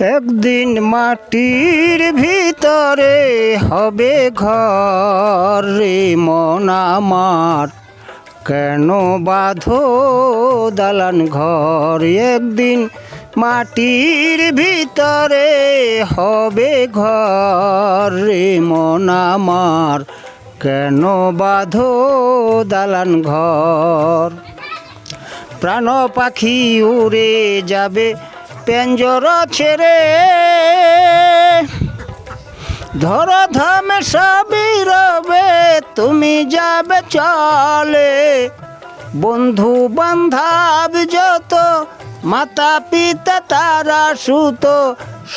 একদিন মাটির ভিতরে হবে ঘর রে মন আমার। কেন বাঁধো দালান ঘর? একদিন মাটির ভিতরে হবে ঘর রে মন আমার। কেন বাঁধো দালান ঘর? প্রাণ পাখি উড়ে যাবে পেঞ্জর ছেড়ে। ধর ধামে সবই রবে তুমি যাবে চলে। বন্ধু বান্ধব যত, মাতা পিতা তারা সুত,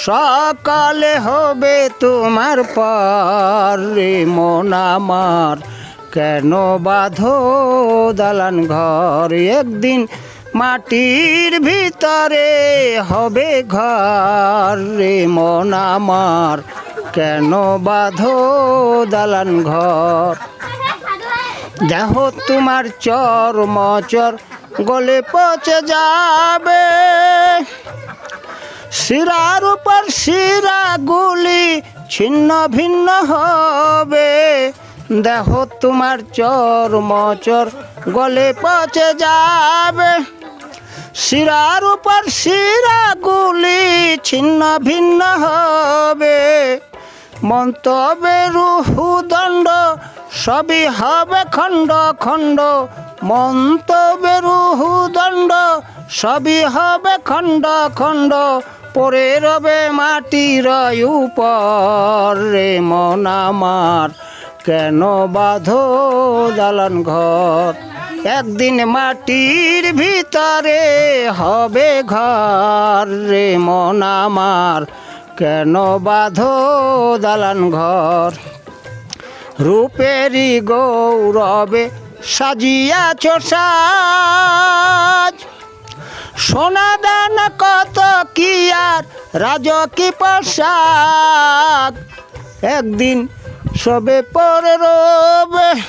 সকালে হবে তোমার পর। রে মন আমার কেন বাঁধো দালান ঘর? একদিন মাটির ভিতরে হবে ঘর রে মন আমার। কেন বাঁধো দালান ঘর? দেহ তোমার চর মচর, গলে পচে যাবে। শিরার উপর শিরা গুলি ছিন্ন ভিন্ন হবে। দেহ তোমার চর মচর, গলে পচে যাবে। শিরার উপর শিরা গুলি ছিন্ন ভিন্ন হবে। মন্তব্যের দণ্ড, সবই হবে খণ্ড খণ্ড। মন্তব্যের দণ্ড, সবই হবে খণ্ড খণ্ড। পরে রবে মাটির উপর রে মন আমার, কেন বাঁধো দালান ঘর? একদিন মাটির ভিতরে হবে ঘর রে মন আমার। কেন বাঁধো দালান ঘর? রূপেরই গৌরবে সাজিয়া সাজ। সোনা দান কত কি আর রাজকি পোশাক? একদিন সবে পরে রবে